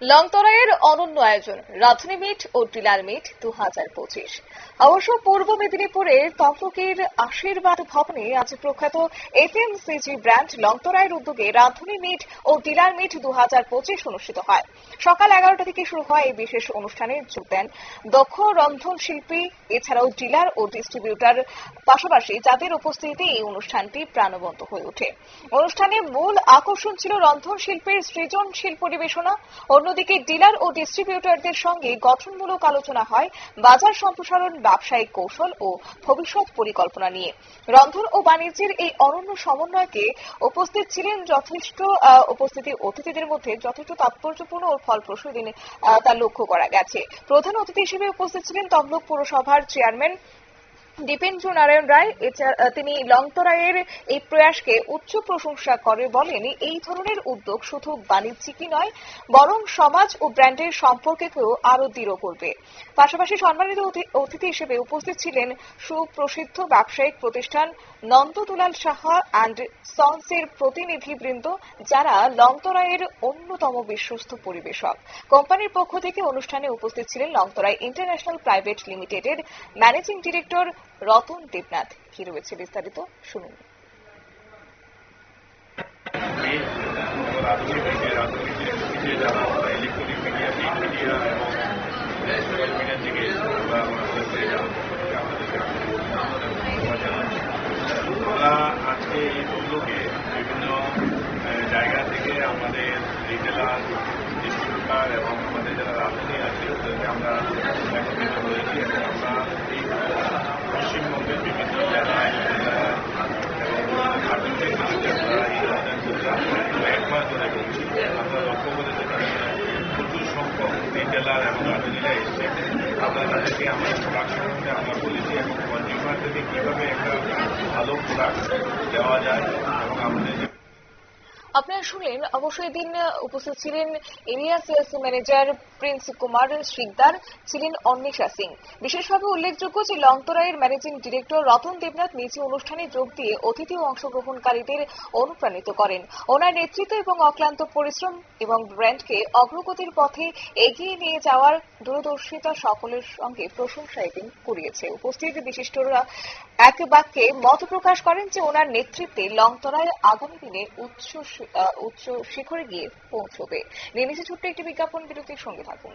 লংতরাইয়ের অনন্য আয়োজন, রাধুনী মিট ও ডিলার মিট দু হাজার পঁচিশ। অবশ্য পূর্ব মেদিনীপুরের তমলুকের আশীর্বাদ ভবনে আজ প্রখ্যাত এফএমসিজি ব্র্যান্ড লংতরাইয়ের উদ্যোগে রাধুনী মিট ও ডিলার মিট দু হাজার পঁচিশ অনুষ্ঠিত হয়। সকাল এগারোটা থেকে শুরু হয় এই বিশেষ অনুষ্ঠানে যোগ দেন দক্ষ রন্ধন শিল্পী, এছাড়াও ডিলার ও ডিস্ট্রিবিউটর, পাশাপাশি যাদের উপস্থিতিতে এই অনুষ্ঠানটি প্রাণবন্ত হয়ে ওঠে। অনুষ্ঠানে মূল আকর্ষণ ছিল রন্ধন শিল্পের সৃজনশীল পরিবেশনা অন্যদিকে ডিলার ও ডিস্ট্রিবিউটরদের সঙ্গে গঠনমূলক আলোচনা হয় বাজার সম্প্রসারণ, ব্যবসায়িক কৌশল ও ভবিষ্যৎ পরিকল্পনা নিয়ে। রন্ধন ও বাণিজ্যের এই অনন্য সমন্বয়কে উপস্থিত ছিলেন যথেষ্ট উপস্থিতি অতিথিদের মধ্যে যথেষ্ট তাৎপর্যপূর্ণ ও ফলপ্রসূ দিনে তা লক্ষ্য করা গেছে। প্রধান অতিথি হিসেবে উপস্থিত ছিলেন তমলুক পৌরসভার চেয়ারম্যান দীপেন্দ্র নারায়ণ রায় তিনি লংতরায়ের এই প্রয়াসকে উচ্চ প্রশংসা করে বলেন, এই ধরনের উদ্যোগ শুধু বাণিজ্যিকই নয়, বরং সমাজ ও ব্র্যান্ডের সম্পর্ককেও আরও দৃঢ় করবে। পাশাপাশি সম্মানিত অতি- অতিথি হিসেবে উপস্থিত ছিলেন সুপ্রসিদ্ধ ব্যবসায়িক প্রতিষ্ঠান নন্দদুলাল সাহা অ্যান্ড সন্সের প্রতিনিধিবৃন্দ, যারা লংতরায়ের অন্যতম বিশ্বস্ত পরিবেশক। কোম্পানির পক্ষ থেকে অনুষ্ঠানে উপস্থিত ছিলেন লংতরায় ইন্টারন্যাশনাল প্রাইভেট লিমিটেডের ম্যানেজিং ডিরেক্টর রতন দেবনাথ কি রয়েছে বিস্তারিত শুনুন। এই আজকে এই উদ্যোগে বিভিন্ন জায়গা থেকে আমাদের রিটেলার ডিস্ট্রিবিউটার এবং আমাদের যারা রাঁধুনি আছে আমরা একত্রিত হয়েছি এবং আমরা এই পশ্চিমবঙ্গের বিভিন্ন জেলায় জেলায় এবং আর্থিক দিকে আমরা এই ধরনের প্রোগ্রাম এক বলছি আপনারা আমরা লক্ষ্য করেছি প্রচুর সংখ্যক রিটেলার এবং রাজনীতিরা এসছে আমরা তাদেরকে আমাদের প্রোডাক্ট সম্বন্ধে আমরা বলেছি এবং কনজিউমারদেরকে কীভাবে একটা ভালো প্রোডাক্ট দেওয়া যায় এবং আমাদের যে আপনারা শুনলেন অবশ্যই দিন উপস্থিত ছিলেন area sales manager Prince Kumar Sikdar ছিলেন অন্বেষা সিং। বিশেষভাবে উল্লেখযোগ্য যে লংতরায়ের ম্যানেজিং ডিরেক্টর রতন দেবনাথ নিজে অনুষ্ঠানে যোগ দিয়ে অতিথি অংশগ্রহণকারীদের অনুপ্রাণিত করেন। ওনার নেতৃত্ব এবং অক্লান্ত পরিশ্রম এবং ব্র্যান্ডকে অগ্রগতির পথে এগিয়ে নিয়ে যাওয়ার দূরদর্শিতা সকলের সঙ্গে প্রশংসা এদিন কুড়িয়েছে। উপস্থিত বিশিষ্টরা এক বাক্যে মত প্রকাশ করেন যে ওনার নেতৃত্বে লংতরায় আগামী দিনে উচ্চ উচ্চ শিখরে গিয়ে পৌঁছবে। নেমেছে ছোট্ট একটি বিজ্ঞাপন বিরতির সঙ্গে থাকুন।